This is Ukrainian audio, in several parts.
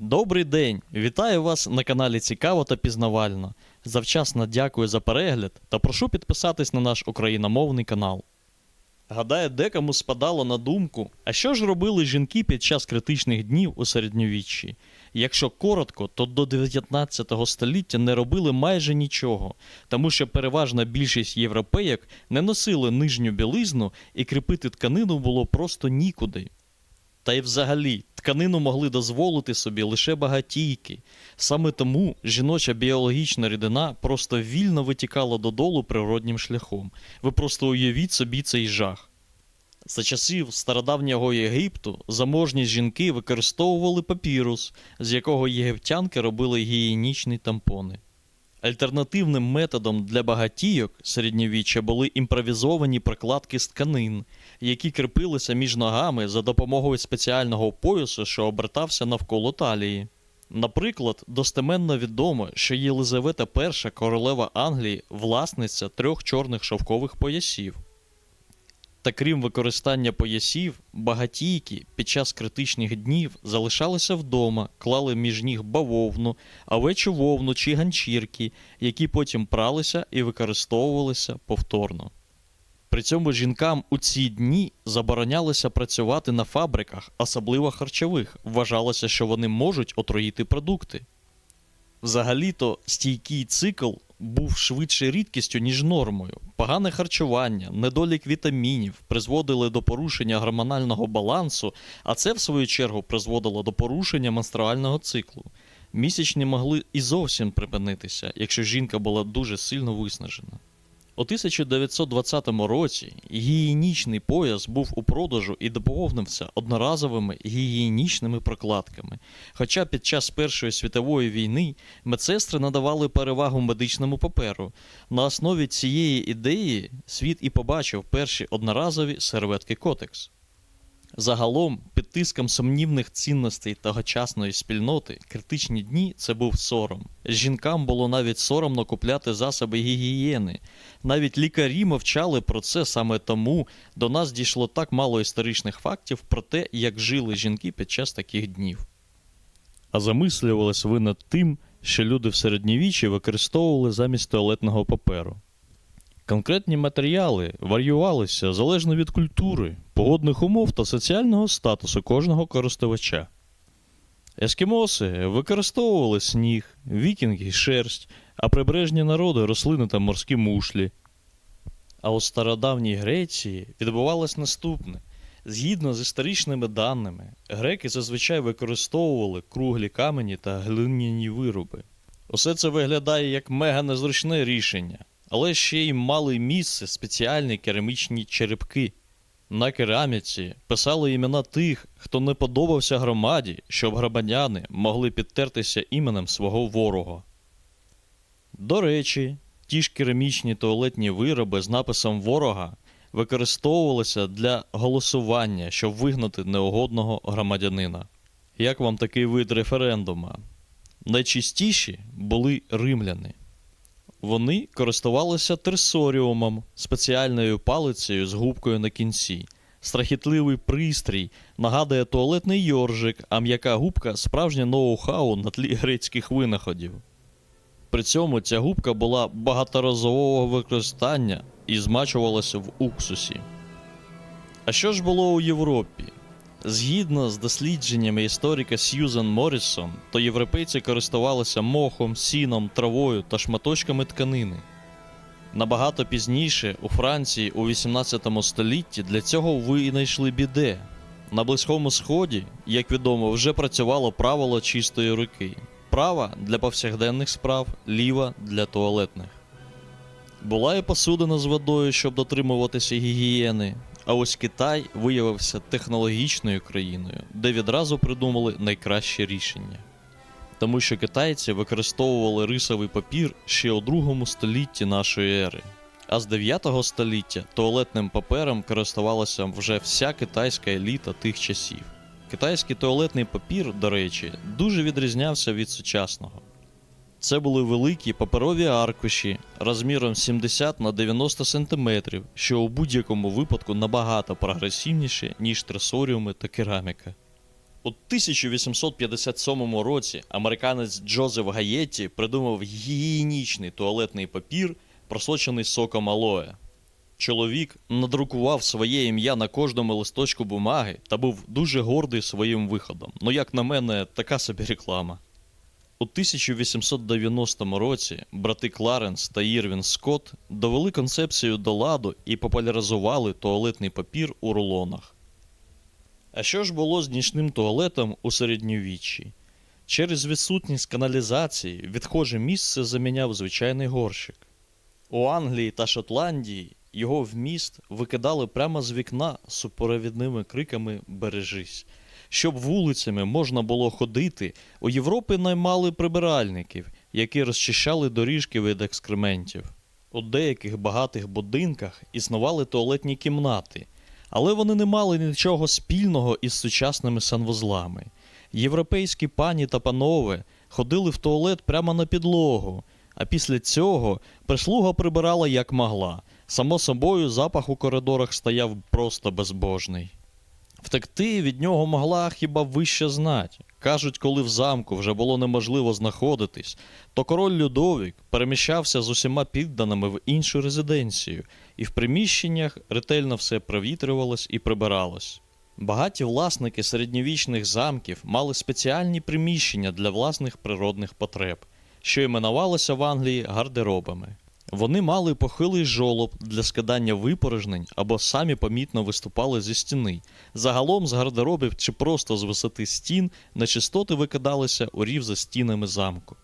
Добрий день! Вітаю вас на каналі Цікаво та пізнавально. Завчасно дякую за перегляд та прошу підписатись на наш україномовний канал. Гадаю, декому спадало на думку, а що ж робили жінки під час критичних днів у середньовіччі? Якщо коротко, то до 19 століття не робили майже нічого, тому що переважна більшість європейок не носили нижню білизну і кріпити тканину було просто нікуди. Та й взагалі, тканину могли дозволити собі лише багатійки. Саме тому жіноча біологічна рідина просто вільно витікала додолу природнім шляхом. Ви просто уявіть собі цей жах. За часів стародавнього Єгипту заможні жінки використовували папірус, з якого єгиптянки робили гігієнічні тампони. Альтернативним методом для багатійок середньовіччя були імпровізовані прокладки з тканин, які кріпилися між ногами за допомогою спеціального поясу, що обертався навколо талії. Наприклад, достеменно відомо, що Єлизавета І, королева Англії, власниця трьох чорних шовкових поясів. Та крім використання поясів, багатійки під час критичних днів залишалися вдома, клали між ніг бавовну, овечу вовну чи ганчірки, які потім пралися і використовувалися повторно. При цьому жінкам у ці дні заборонялося працювати на фабриках, особливо харчових. Вважалося, що вони можуть отруїти продукти. Взагалі-то стійкий цикл був швидше рідкістю, ніж нормою. Погане харчування, недолік вітамінів призводили до порушення гормонального балансу, а це, в свою чергу, призводило до порушення менструального циклу. Місячні могли і зовсім припинитися, якщо жінка була дуже сильно виснажена. У 1920 році гігієнічний пояс був у продажу і доповнився одноразовими гігієнічними прокладками. Хоча під час Першої світової війни медсестри надавали перевагу медичному паперу. На основі цієї ідеї світ і побачив перші одноразові серветки Котекс. Загалом, під тиском сумнівних цінностей тогочасної спільноти, критичні дні це був сором. Жінкам було навіть соромно купляти засоби гігієни. Навіть лікарі мовчали про це саме тому до нас дійшло так мало історичних фактів про те, як жили жінки під час таких днів. А замислювались ви над тим, що люди в середньовіччі використовували замість туалетного паперу. Конкретні матеріали варіювалися залежно від культури, погодних умов та соціального статусу кожного користувача. Ескімоси використовували сніг, вікінги шерсть, а прибережні народи рослини та морські мушлі. А у стародавній Греції відбувалось наступне. Згідно з історичними даними, греки зазвичай використовували круглі камені та глиняні вироби. Усе це виглядає як мега незручне рішення, але ще й мали місце спеціальні керамічні черепки. На кераміці писали імена тих, хто не подобався громаді, щоб громадяни могли підтертися іменем свого ворога. До речі, ті ж керамічні туалетні вироби з написом ворога використовувалися для голосування, щоб вигнати неугодного громадянина. Як вам такий вид референдума? Найчастіші були римляни. Вони користувалися терсоріумом, спеціальною палицею з губкою на кінці. Страхітливий пристрій нагадує туалетний йоржик, а м'яка губка справжнє ноу-хау на тлі грецьких винаходів. При цьому ця губка була багаторазового використання і змачувалася в уксусі. А що ж було у Європі? Згідно з дослідженнями історика Сьюзен Моррісон, то європейці користувалися мохом, сіном, травою та шматочками тканини. Набагато пізніше, у Франції у 18 столітті для цього винайшли біде. На Близькому Сході, як відомо, вже працювало правило чистої руки. Права для повсякденних справ, ліва для туалетних. Була і посудина з водою, щоб дотримуватися гігієни. А ось Китай виявився технологічною країною, де відразу придумали найкраще рішення. Тому що китайці використовували рисовий папір ще у другому столітті нашої ери. А з 9 століття туалетним папером користувалася вже вся китайська еліта тих часів. Китайський туалетний папір, до речі, дуже відрізнявся від сучасного. Це були великі паперові аркуші розміром 70 на 90 см, що у будь-якому випадку набагато прогресивніше, ніж тресоріуми та кераміка. У 1857 році американець Джозеф Гаєтті придумав гігієнічний туалетний папір, просочений соком алоє. Чоловік надрукував своє ім'я на кожному листочку бумаги та був дуже гордий своїм виходом. Ну, як на мене, така собі реклама. У 1890 році брати Кларенс та Ірвін Скотт довели концепцію до ладу і популяризували туалетний папір у рулонах. А що ж було з нічним туалетом у середньовіччі? Через відсутність каналізації відхоже місце заміняв звичайний горщик. У Англії та Шотландії його вміст викидали прямо з вікна з супровідними криками Бережись. Щоб вулицями можна було ходити, у Європі наймали прибиральників, які розчищали доріжки від екскрементів. У деяких багатих будинках існували туалетні кімнати, але вони не мали нічого спільного із сучасними санвузлами. Європейські пані та панове ходили в туалет прямо на підлогу, а після цього прислуга прибирала як могла. Само собою, запах у коридорах стояв просто безбожний. Втекти від нього могла хіба вища знать. Кажуть, коли в замку вже було неможливо знаходитись, то король Людовік переміщався з усіма підданими в іншу резиденцію, і в приміщеннях ретельно все провітрювалось і прибиралось. Багаті власники середньовічних замків мали спеціальні приміщення для власних природних потреб, що іменувалося в Англії гардеробами. Вони мали похилий жолоб для скидання випорожнень або самі помітно виступали зі стіни. Загалом з гардеробів чи просто з висоти стін нечистоти викидалися у рів за стінами замку.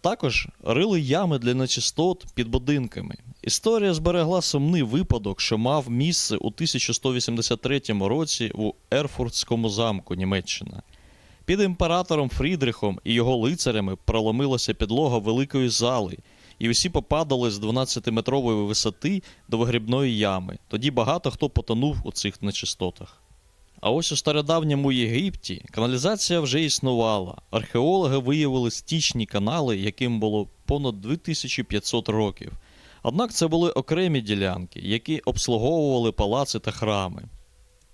Також рили ями для нечистот під будинками. Історія зберегла сумний випадок, що мав місце у 1183 році у Ерфуртському замку Німеччина. Під імператором Фрідрихом і його лицарями проломилася підлога великої зали, і всі попадали з 12-метрової висоти до вигрібної ями. Тоді багато хто потонув у цих нечистотах. А ось у стародавньому Єгипті каналізація вже існувала. Археологи виявили стічні канали, яким було понад 2500 років. Однак це були окремі ділянки, які обслуговували палаци та храми.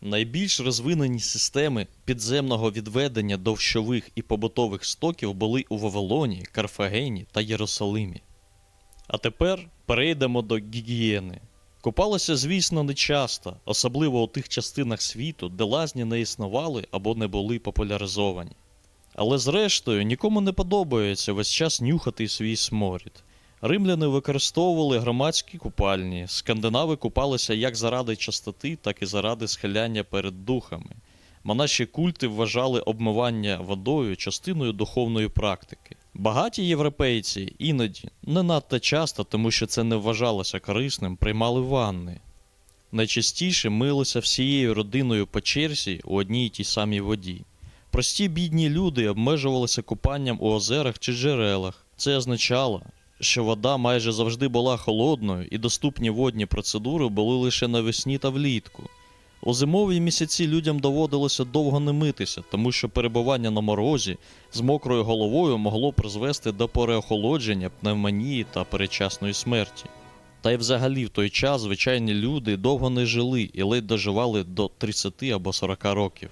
Найбільш розвинені системи підземного відведення довщових і побутових стоків були у Вавилоні, Карфагені та Єрусалимі. А тепер перейдемо до гігієни. Купалося, звісно, не часто, особливо у тих частинах світу, де лазні не існували або не були популяризовані. Але зрештою нікому не подобається весь час нюхати свій сморід. Римляни використовували громадські купальні, скандинави купалися як заради чистоти, так і заради схиляння перед духами. Монаші культи вважали обмивання водою частиною духовної практики. Багаті європейці іноді не надто часто, тому що це не вважалося корисним, приймали ванни. Найчастіше милися всією родиною по черзі у одній тій самій воді. Прості бідні люди обмежувалися купанням у озерах чи джерелах. Це означало, що вода майже завжди була холодною, і доступні водні процедури були лише навесні та влітку. У зимові місяці людям доводилося довго не митися, тому що перебування на морозі з мокрою головою могло призвести до переохолодження, пневмонії та передчасної смерті. Та й взагалі в той час звичайні люди довго не жили і ледь доживали до 30 або 40 років.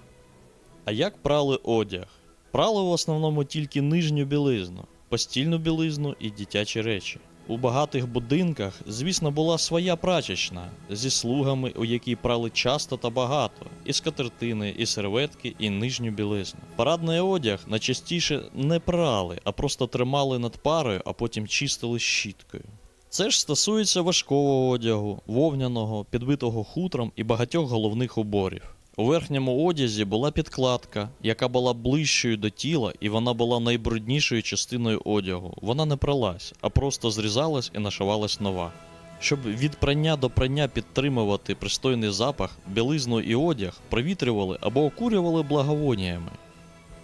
А як прали одяг? Прали в основному тільки нижню білизну, постільну білизну і дитячі речі. У багатих будинках, звісно, була своя прачечна зі слугами, у якій прали часто та багато, і скатертини, і серветки, і нижню білизну. Парадний одяг найчастіше не прали, а просто тримали над парою, а потім чистили щіткою. Це ж стосується важкого одягу, вовняного, підбитого хутром і багатьох головних уборів. У верхньому одязі була підкладка, яка була ближчою до тіла, і вона була найбруднішою частиною одягу. Вона не пралась, а просто зрізалась і нашивалась нова. Щоб від прання до прання підтримувати пристойний запах, білизну і одяг провітрювали або окурювали благовоніями.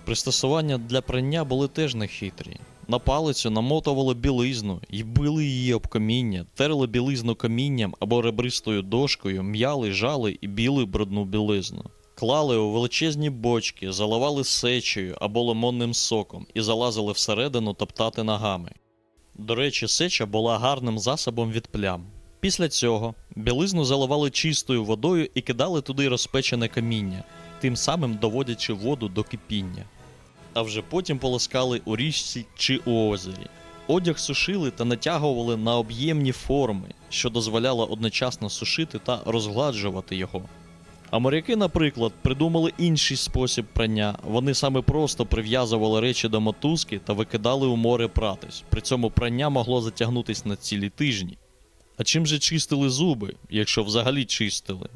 Пристосування для прання були теж нехитрі. На палицю намотували білизну і били її об каміння, терли білизну камінням або ребристою дошкою, м'яли, жали і біли брудну білизну. Клали у величезні бочки, заливали сечею або лимонним соком і залазили всередину топтати ногами. До речі, сеча була гарним засобом від плям. Після цього білизну заливали чистою водою і кидали туди розпечене каміння. тим самим доводячи воду до кипіння. А вже потім полоскали у річці чи у озері. Одяг сушили та натягували на об'ємні форми, що дозволяло одночасно сушити та розгладжувати його. А моряки, наприклад, придумали інший спосіб прання. Вони саме просто прив'язували речі до мотузки та викидали у море пратись. При цьому прання могло затягнутись на цілі тижні. А чим же чистили зуби, якщо взагалі чистили?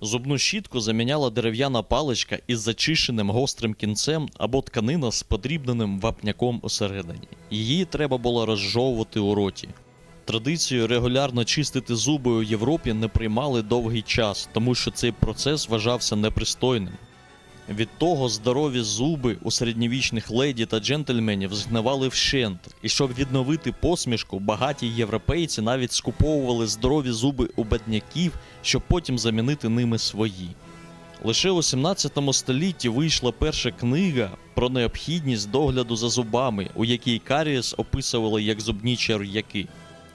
Зубну щітку заміняла дерев'яна паличка із зачищеним гострим кінцем або тканина з подрібненим вапняком усередині. Її треба було розжовувати у роті. Традицію регулярно чистити зуби у Європі не приймали довгий час, тому що цей процес вважався непристойним. Від того здорові зуби у середньовічних леді та джентльменів згнивали вщент, і щоб відновити посмішку, багаті європейці навіть скуповували здорові зуби у бедняків, щоб потім замінити ними свої. Лише у 17 столітті вийшла перша книга про необхідність догляду за зубами, у якій Карієс описували як зубні черв'яки.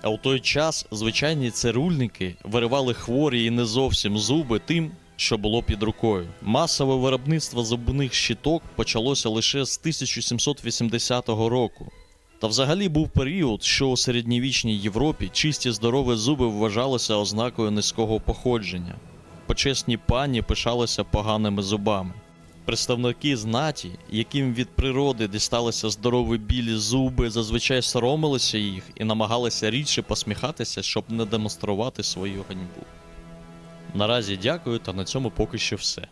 А у той час звичайні цирульники виривали хворі і не зовсім зуби тим, що було під рукою. Масове виробництво зубних щиток почалося лише з 1780 року. Та взагалі був період, що у середньовічній Європі чисті здорові зуби вважалися ознакою низького походження. Почесні пані пишалися поганими зубами. Представники знаті, яким від природи дісталися здорові білі зуби, зазвичай соромилися їх і намагалися рідше посміхатися, щоб не демонструвати свою ганьбу. Наразі дякую, та на цьому поки що все.